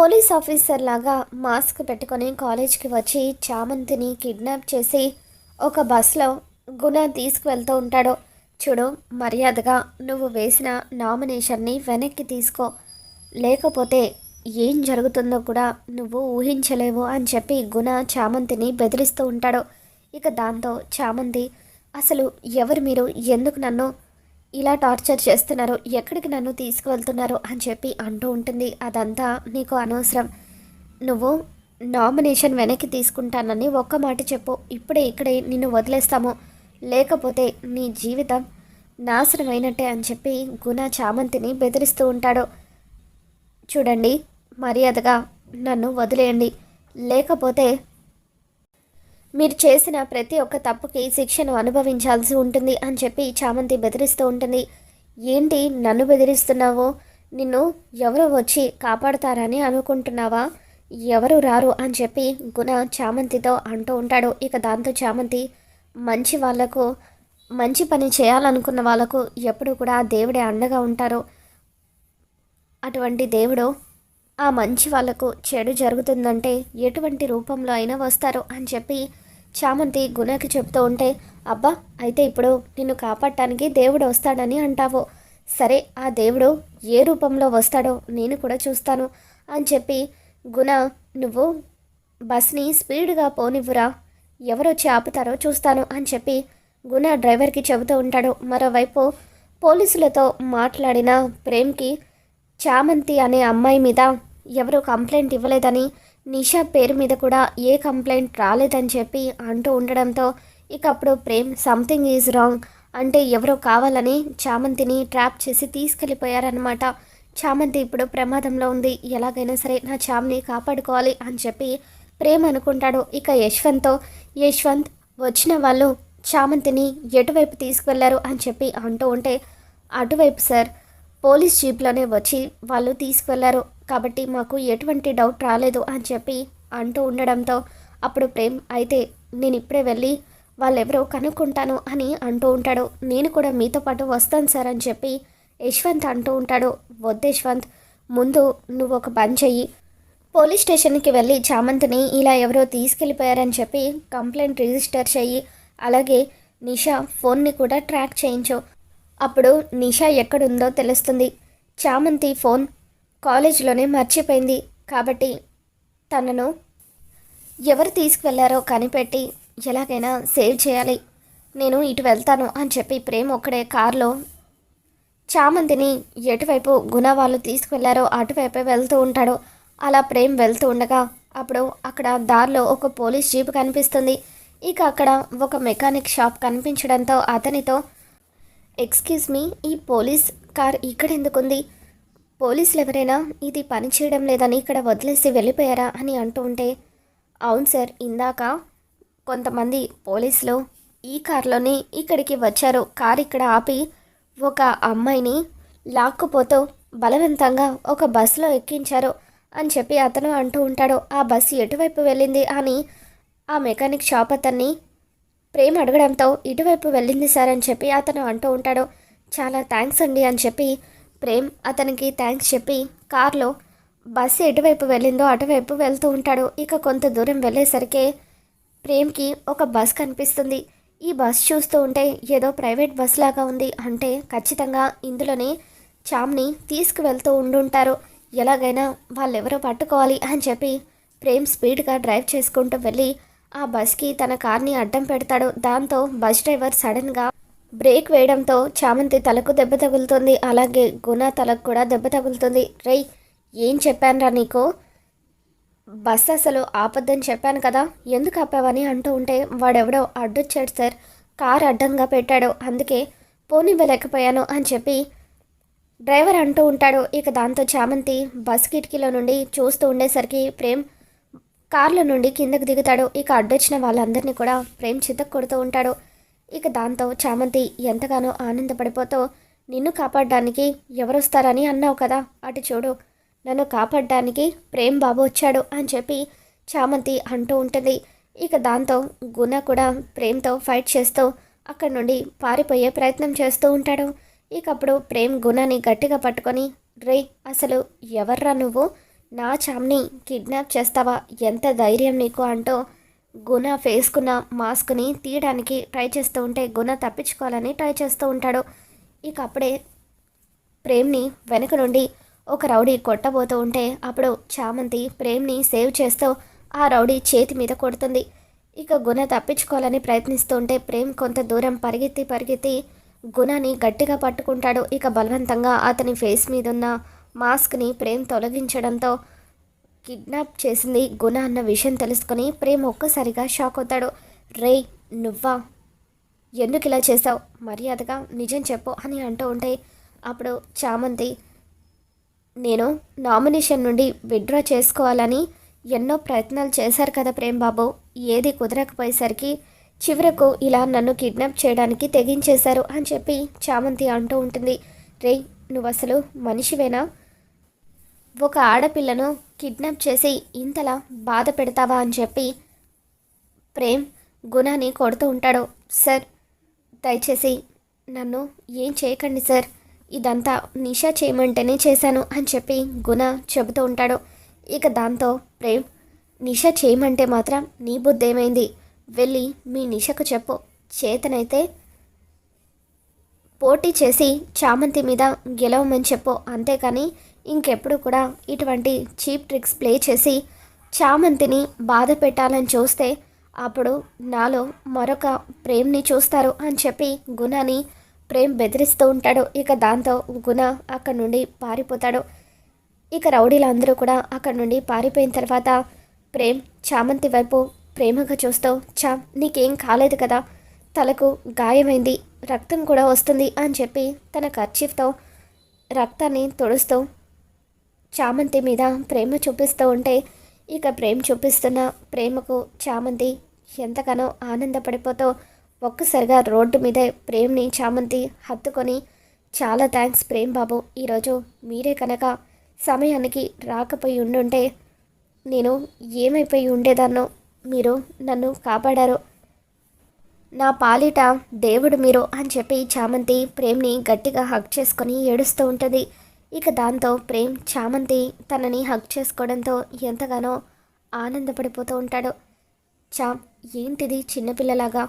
Police officer లాగా mask పెట్టుకొని కాలేజ్కి వచ్చి చామంతిని కిడ్నాప్ చేసి ఒక బస్లో గుణ తీసుకువెళ్తూ ఉంటాడు. చూడు మర్యాదగా నువ్వు వేసిన నామినేషన్ని వెనక్కి తీసుకో. లేకపోతే ఏం జరుగుతుందో కూడా నువ్వు ఊహించలేవు అని చెప్పి గుణ చామంతిని బెదిరిస్తూ ఉంటాడు. ఇక దాంతో చామంతి అసలు ఎవరు మీరు? ఎందుకు నన్ను ఇలా టార్చర్ చేస్తున్నారు. ఎక్కడికి నన్ను తీసుకువెళ్తున్నారు అని చెప్పి అంటూ ఉంటుంది. అదంతా నీకు అనవసరం. నువ్వు నామినేషన్ వెనక్కి తీసుకుంటానని ఒక్క మాట చెప్పు. ఇప్పుడే ఇక్కడే నిన్ను వదిలేస్తాము. లేకపోతే నీ జీవితం నాశనమైనట్టే అని చెప్పి గుణ చామంతిని బెదిరిస్తూ ఉంటాడు. చూడండి మర్యాదగా నన్ను వదిలేయండి. లేకపోతే మీరు చేసిన ప్రతి ఒక్క తప్పుకి శిక్షను అనుభవించాల్సి ఉంటుంది అని చెప్పి చామంతి బెదిరిస్తూ ఉంటుంది. ఏంటి నన్ను బెదిరిస్తున్నావు? నిన్ను ఎవరు వచ్చి కాపాడతారని అనుకుంటున్నావా? ఎవరు రారు అని చెప్పి గుణ చామంతితో అంటూ ఉంటాడు. ఇక దాంతో చామంతి మంచి వాళ్ళకు మంచి పని చేయాలనుకున్న వాళ్ళకు ఎప్పుడు కూడా దేవుడే అండగా ఉంటారు. అటువంటి దేవుడు ఆ మంచి వాళ్ళకు చెడు జరుగుతుందంటే ఎటువంటి రూపంలో అయినా వస్తారు అని చెప్పి చామంతి గుణకి చెప్తూ ఉంటే అబ్బా అయితే ఇప్పుడు నిన్ను కాపాడటానికి దేవుడు వస్తాడని అంటావు. సరే ఆ దేవుడు ఏ రూపంలో వస్తాడో నేను కూడా చూస్తాను అని చెప్పి గుణ నువ్వు బస్ని స్పీడ్గా పోనివ్వురా. ఎవరొచ్చి ఆపుతారో చూస్తాను అని చెప్పి గుణ డ్రైవర్కి చెబుతూ ఉంటాడు. మరోవైపు పోలీసులతో మాట్లాడిన ప్రేమ్కి చామంతి అనే అమ్మాయి మీద ఎవరు కంప్లైంట్ ఇవ్వలేదని నిషా పేరు మీద కూడా ఏ కంప్లైంట్ రాలేదని చెప్పి అంటూ ఉండడంతో ఇక అప్పుడు ప్రేమ్ సంథింగ్ ఈజ్ రాంగ్ అంటే ఎవరో కావాలని చామంతిని ట్రాప్ చేసి తీసుకెళ్ళిపోయారనమాట చామంతి ఇప్పుడు ప్రమాదంలో ఉంది ఎలాగైనా సరే నా చామ్ని కాపాడుకోవాలి అని చెప్పి ప్రేమ్ అనుకుంటాడు. ఇక యశ్వంత్తో యశ్వంత్ వచ్చిన వాళ్ళు చామంతిని ఎటువైపు తీసుకువెళ్ళారు అని చెప్పి అంటూ ఉంటే అటువైపు సార్ పోలీస్ జీప్లోనే వచ్చి వాళ్ళు తీసుకువెళ్ళారు. కాబట్టి మాకు ఎటువంటి డౌట్ రాలేదు అని చెప్పి అంటూ ఉండడంతో అప్పుడు ప్రేమ్ అయితే నేను ఇప్పుడే వెళ్ళి వాళ్ళెవరో కనుక్కుంటాను అని అంటూ ఉంటాడు. నేను కూడా మీతో పాటు వస్తాను సార్ అని చెప్పి యశ్వంత్ అంటూ ఉంటాడు. వద్దు యశ్వంత్ ముందు నువ్వు ఒక పని చెయ్యి. పోలీస్ స్టేషన్కి వెళ్ళి చామంతిని ఇలా ఎవరో తీసుకెళ్ళిపోయారని చెప్పి కంప్లైంట్ రిజిస్టర్ చెయ్యి. అలాగే నిషా ఫోన్ని కూడా ట్రాక్ చేయించు. అప్పుడు నిషా ఎక్కడుందో తెలుస్తుంది. చామంతి ఫోన్ కాలేజీలోనే మర్చిపోయింది. కాబట్టి తనను ఎవరు తీసుకువెళ్ళారో కనిపెట్టి ఎలాగైనా సేవ్ చేయాలి. నేను ఇటు వెళ్తాను అని చెప్పి ప్రేమ్ ఒక్కడే కారులో చామంతిని ఎటువైపు గుణ వాళ్ళు తీసుకువెళ్ళారో అటువైపే వెళ్తూ ఉంటాడు. అలా ప్రేమ్ వెళ్తూ ఉండగా అప్పుడు అక్కడ దారిలో ఒక పోలీస్ జీప్ కనిపిస్తుంది. ఇక అక్కడ ఒక మెకానిక్ షాప్ కనిపించడంతో అతనితో ఎక్స్క్యూజ్ మీ ఈ పోలీస్ కార్ ఇక్కడ ఎందుకుంది పోలీసులు ఎవరైనా ఇది పని చేయడం లేదని ఇక్కడ వదిలేసి వెళ్ళిపోయారా? అని అంటూ ఉంటే అవును సార్ ఇందాక కొంతమంది పోలీసులు ఈ కారులోనే ఇక్కడికి వచ్చారు. కార్ ఇక్కడ ఆపి ఒక అమ్మాయిని లాక్కుపోతూ బలవంతంగా ఒక బస్సులో ఎక్కించారు అని చెప్పి అతను అంటూ ఉంటాడు. ఆ బస్సు ఎటువైపు వెళ్ళింది? అని ఆ మెకానిక్ షాప్ అతన్ని ప్రేమ అడగడంతో ఇటువైపు వెళ్ళింది సార్ అని చెప్పి అతను అంటూ ఉంటాడు. చాలా థ్యాంక్స్ అండి అని చెప్పి ప్రేమ్ అతనికి థ్యాంక్స్ చెప్పి కార్లో బస్సు ఎటువైపు వెళ్ళిందో అటువైపు వెళ్తూ ఉంటాడు. ఇక కొంత దూరం వెళ్ళేసరికి ప్రేమ్కి ఒక బస్ కనిపిస్తుంది. ఈ బస్ చూస్తూ ఉంటే ఏదో ప్రైవేట్ బస్ లాగా ఉంది. అంటే ఖచ్చితంగా ఇందులోనే చామ్ని తీసుకువెళ్తూ ఉండుంటారు. ఎలాగైనా వాళ్ళెవరో పట్టుకోవాలి అని చెప్పి ప్రేమ్ స్పీడ్గా డ్రైవ్ చేసుకుంటూ వెళ్ళి ఆ బస్కి తన కార్ని అడ్డం పెడతాడు. దాంతో బస్ డ్రైవర్ సడన్గా బ్రేక్ వేయడంతో చామంతి తలకు దెబ్బ తగులుతుంది. అలాగే గుణ తలకు కూడా దెబ్బ తగులుతుంది. రై ఏం చెప్పానురా నీకు? బస్ అసలు ఆపద్దని చెప్పాను కదా. ఎందుకు ఆపావని అంటూ ఉంటే వాడెవడో అడ్డొచ్చాడు సార్. కార్ అడ్డంగా పెట్టాడు. అందుకే పోనివ్వలేకపోయాను అని చెప్పి డ్రైవర్ అంటూ ఉంటాడు. ఇక దాంతో చామంతి బస్ కిటికీలో నుండి చూస్తూ ఉండేసరికి ప్రేమ్ కార్లో నుండి కిందకు దిగుతాడు. ఇక అడ్డొచ్చిన వాళ్ళందరినీ కూడా ప్రేమ్ చితక్ కొడుతూ ఉంటాడు. ఇక దాంతో చామంతి ఎంతగానో ఆనందపడిపోతూ నిన్ను కాపాడడానికి ఎవరొస్తారని అన్నావు కదా అటు చూడు. నన్ను కాపాడడానికి ప్రేమ్ బాబు వచ్చాడు అని చెప్పి చామంతి అంటూ ఉంటుంది. ఇక దాంతో గుణ కూడా ప్రేమ్తో ఫైట్ చేస్తూ అక్కడి నుండి పారిపోయే ప్రయత్నం చేస్తూ ఉంటాడు. ఇక అప్పుడు ప్రేమ్ గుణాన్ని గట్టిగా పట్టుకొని రే అసలు ఎవర్రా నువ్వు? నా చామ్ని కిడ్నాప్ చేస్తావా? ఎంత ధైర్యం నీకు? అంటూ గుణ ఫేస్కున్న మాస్క్ని తీయడానికి ట్రై చేస్తూ ఉంటే గుణ తప్పించుకోవాలని ట్రై చేస్తూ ఉంటాడు. ఇక అప్పుడే ప్రేమ్ని వెనక నుండి ఒక రౌడీ కొట్టబోతూ ఉంటే అప్పుడు చామంతి ప్రేమ్ని సేవ్ చేస్తూ ఆ రౌడీ చేతి మీద కొడుతుంది. ఇక గుణ తప్పించుకోవాలని ప్రయత్నిస్తూ ఉంటే ప్రేమ్ కొంత దూరం పరిగెత్తి పరిగెత్తి గుణని గట్టిగా పట్టుకుంటాడు. ఇక బలవంతంగా అతని ఫేస్ మీద ఉన్న మాస్క్ని ప్రేమ్ తొలగించడంతో కిడ్నాప్ చేసింది గుణ అన్న విషయం తెలుసుకొని ప్రేమ్ ఒక్కసారిగా షాక్ అవుతాడు. రే నువ్వా? ఎందుకు ఇలా చేసావు మర్యాదగా నిజం చెప్పు అని అంటూ ఉంటే అప్పుడు చామంతి నేను నామినేషన్ నుండి విత్డ్రా చేసుకోవాలని ఎన్నో ప్రయత్నాలు చేశారు కదా ప్రేమ్ బాబు ఏది కుదరకపోయేసరికి చివరకు ఇలా నన్ను కిడ్నాప్ చేయడానికి తెగించేశారు అని చెప్పి చామంతి అంటూ ఉంటుంది. రే నువ్వు అసలు మనిషివేనా? ఒక ఆడపిల్లను కిడ్నాప్ చేసి ఇంతలా బాధ పెడతావా అని చెప్పి ప్రేమ్ గుణాన్ని కొడుతూ ఉంటాడు. సార్ దయచేసి నన్ను ఏం చేయకండి సార్. ఇదంతా నిషా చేయమంటేనే చేశాను అని చెప్పి గుణ చెబుతూ ఉంటాడు. ఇక దాంతో ప్రేమ్ నిషా చేయమంటే మాత్రం నీ బుద్ధి ఏమైంది వెళ్ళి మీ నిషకు చెప్పు. చేతనైతే పోటీ చేసి చామంతి మీద గెలవమని చెప్పు. అంతేకాని ఇంకెప్పుడు కూడా ఇటువంటి చీప్ ట్రిక్స్ ప్లే చేసి చామంతిని బాధ పెట్టాలని చూస్తే అప్పుడు నాలో మరొక ప్రేమ్ని చూస్తారు అని చెప్పి గుణని ప్రేమ్ బెదిరిస్తూ ఉంటాడు. ఇక దాంతో గుణ అక్కడి నుండి పారిపోతాడు. ఇక రౌడీలందరూ కూడా అక్కడి నుండి పారిపోయిన తర్వాత ప్రేమ్ చామంతి వైపు ప్రేమగా చూస్తూ చా నీకేం కాలేదు కదా తలకు గాయమైంది రక్తం కూడా వస్తుంది అని చెప్పి తన ఖర్చీఫ్తో రక్తాన్ని తుడుస్తూ చామంతి మీద ప్రేమ చూపిస్తూ ఉంటే ఇక ప్రేమ చూపిస్తున్న ప్రేమకు చామంతి ఎంతగానో ఆనందపడిపోతూ ఒక్కసారిగా రోడ్డు మీదే ప్రేమ్ని చామంతి హత్తుకొని చాలా థ్యాంక్స్ ప్రేమ్ బాబు ఈరోజు మీరే కనుక సమయానికి రాకపోయి ఉండుంటే నేను ఏమైపోయి ఉండేదాన్నో మీరు నన్ను కాపాడారు. నా పాలిట దేవుడు మీరు అని చెప్పి చామంతి ప్రేమ్ని గట్టిగా హక్ చేసుకొని ఏడుస్తూ ఉంటుంది. ఇక దాంతో ప్రేమ్ చామంతి తనని హక్ చేసుకోవడంతో ఎంతగానో ఆనందపడిపోతూ ఉంటాడు. చామ్ ఏంటిది చిన్నపిల్లలాగా?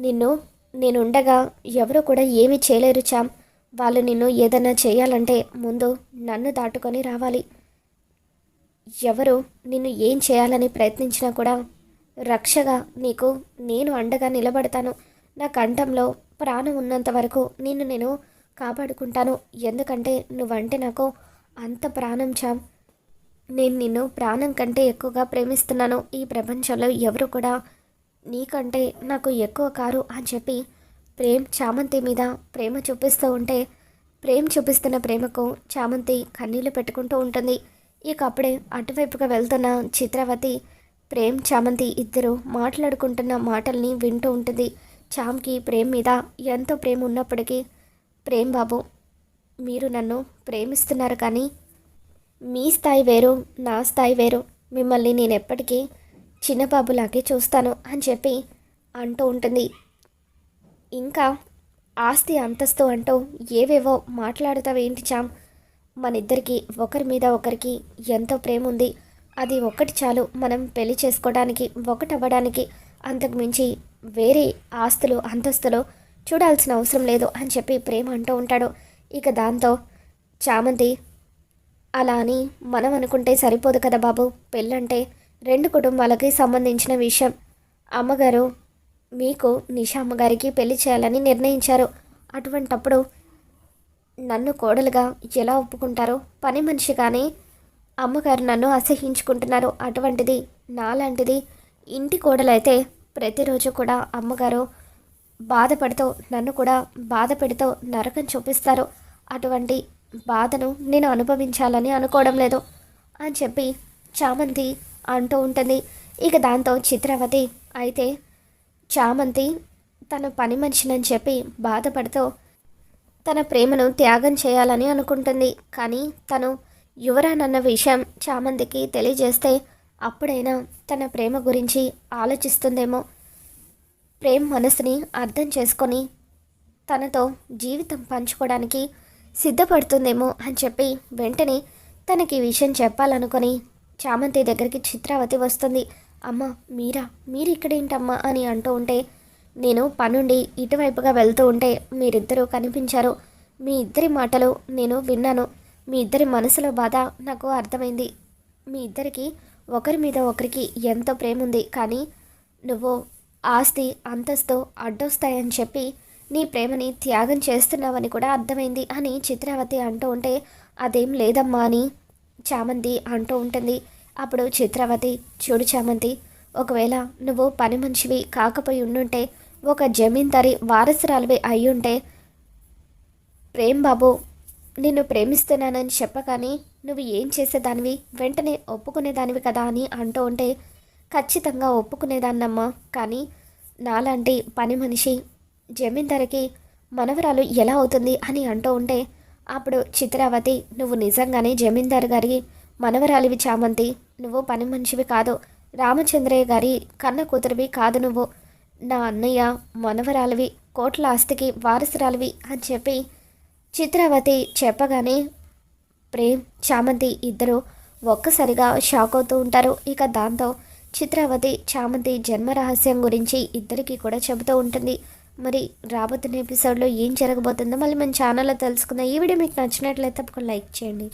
నిన్ను నేనుండగా ఎవరు కూడా ఏమీ చేయలేరు చామ్ వాళ్ళు నిన్ను ఏదైనా చేయాలంటే ముందు నన్ను దాటుకొని రావాలి. ఎవరు నిన్ను ఏం చేయాలని ప్రయత్నించినా కూడా రక్షగా నీకు నేను అండగా నిలబడతాను. నా కంఠంలో ప్రాణం ఉన్నంత వరకు నిన్ను నేను కాపాడుకుంటాను. ఎందుకంటే నువ్వంటే నాకు అంత ప్రాణం చామ్ నేను నిన్ను ప్రాణం కంటే ఎక్కువగా ప్రేమిస్తున్నాను. ఈ ప్రపంచంలో ఎవరు కూడా నీకంటే నాకు ఎక్కువ కారు అని చెప్పి ప్రేమ్ చామంతి మీద ప్రేమ చూపిస్తూ ఉంటే ప్రేమ్ చూపిస్తున్న ప్రేమకు చామంతి కన్నీళ్ళు పెట్టుకుంటూ ఉంటుంది. ఇక అప్పుడే అటువైపుగా వెళ్తున్న చిత్రవతి ప్రేమ్ చామంతి ఇద్దరు మాట్లాడుకుంటున్న మాటల్ని వింటూ ఉంటుంది. చామ్కి ప్రేమ్ మీద ఎంతో ప్రేమ ఉన్నప్పటికీ ప్రేమ్ బాబు మీరు నన్ను ప్రేమిస్తున్నారు కానీ మీ స్థాయి వేరు నా స్థాయి వేరు. మిమ్మల్ని నేను ఎప్పటికీ చిన్నబాబులాగే చూస్తాను అని చెప్పి అంటూ ఉంటుంది. ఇంకా ఆస్తి అంతస్తు అంటూ ఏవేవో మాట్లాడుతావేంటి చామ్ మన ఇద్దరికి ఒకరి మీద ఒకరికి ఎంతో ప్రేమ ఉంది. అది ఒక్కటి చాలు. మనం పెళ్ళి చేసుకోవడానికి ఒకటవ్వడానికి అంతకు మించి వేరే ఆస్తులు అంతస్తులు చూడాల్సిన అవసరం లేదు అని చెప్పి ప్రేమ అంటూ ఉంటాడు. ఇక దాంతో చామంతి అలా అని మనం అనుకుంటే సరిపోదు కదా బాబు. పెళ్ళంటే రెండు కుటుంబాలకి సంబంధించిన విషయం. అమ్మగారు మీకు నిషా అమ్మగారికి పెళ్ళి చేయాలని నిర్ణయించారు. అటువంటప్పుడు నన్ను కోడలుగా ఎలా ఒప్పుకుంటారో? పని మనిషి కానీ అమ్మగారు నన్ను అసహించుకుంటున్నారు. అటువంటిది నాలాంటిది. ఇంటి కోడలైతే ప్రతిరోజు కూడా అమ్మగారు బాధపడుతూ నన్ను కూడా బాధ పెడుతూ నరకం చూపిస్తారు. అటువంటి బాధను నేను అనుభవించాలని అనుకోవడం లేదు అని చెప్పి చామంతి అంటూ ఉంటుంది. ఇక దాంతో చిత్రవతి అయితే చామంతి తన పని మనిషినని చెప్పి బాధపడుతూ తన ప్రేమను త్యాగం చేయాలని అనుకుంటుంది. కానీ తను యువరానన్న విషయం చామంతికి తెలియజేస్తే అప్పుడైనా తన ప్రేమ గురించి ఆలోచిస్తుందేమో. ప్రేమ్ మనసుని అర్థం చేసుకొని తనతో జీవితం పంచుకోవడానికి సిద్ధపడుతుందేమో అని చెప్పి వెంటనే తనకి ఈ విషయం చెప్పాలనుకొని చామంతి దగ్గరికి చిత్రావతి వస్తుంది. అమ్మ మీరా? మీరు ఇక్కడేంటమ్మా? అని అంటూ ఉంటే నేను పనుండి ఇటువైపుగా వెళ్తూ ఉంటే మీరిద్దరూ కనిపించారు. మీ ఇద్దరి మాటలు నేను విన్నాను. మీ ఇద్దరి మనసులో బాధ నాకు అర్థమైంది. మీ ఇద్దరికి ఒకరి మీద ఒకరికి ఎంతో ప్రేమ ఉంది కానీ నువ్వు ఆస్తి అంతస్తు అడ్డొస్తాయని చెప్పి నీ ప్రేమని త్యాగం చేస్తున్నావని కూడా అర్థమైంది అని చిత్రావతి అంటూ ఉంటే అదేం లేదమ్మా అని చామంతి అంటూ ఉంటుంది. అప్పుడు చిత్రావతి చూడు చామంతి ఒకవేళ నువ్వు పని మనిషివి కాకపోయి ఉండుంటే ఒక జమీందారి వారసురాలివి అయ్యుంటే ప్రేమ్ బాబు నిన్ను ప్రేమిస్తున్నానని చెప్పగానే నువ్వు ఏం చేసేదానివి? వెంటనే ఒప్పుకునేదానివి కదా అని అంటూ ఉంటే ఖచ్చితంగా ఒప్పుకునేదాన్నమ్మా. కానీ నాలాంటి పని మనిషి జమీందారికి మనవరాలు ఎలా అవుతుంది అని అంటూ ఉంటే అప్పుడు చిత్రావతి నువ్వు నిజంగానే జమీందారు గారి మనవరాలివి చామంతి. నువ్వు పని మనిషివి కాదు. రామచంద్రయ్య గారి కన్న కూతురివి కాదు నువ్వు. నా అన్నయ్య మనవరాలివి కోట్ల ఆస్తికి వారసురాలివి అని చెప్పి చిత్రావతి చెప్పగానే ప్రేమ్ చామంతి ఇద్దరు ఒక్కసారిగా షాక్ అవుతూ ఉంటారు. ఇక దాంతో చిత్రావతి చామంతి జన్మ రహస్యం గురించి ఇద్దరికీ కూడా చెబుతూ ఉంటుంది. మరి రాబోతున్న ఎపిసోడ్లో ఏం జరగబోతుందో మళ్ళీ మన ఛానల్లో తెలుసుకుందాం. ఈ వీడియో మీకు నచ్చినట్లయితే తప్పకుండా లైక్ చేయండి.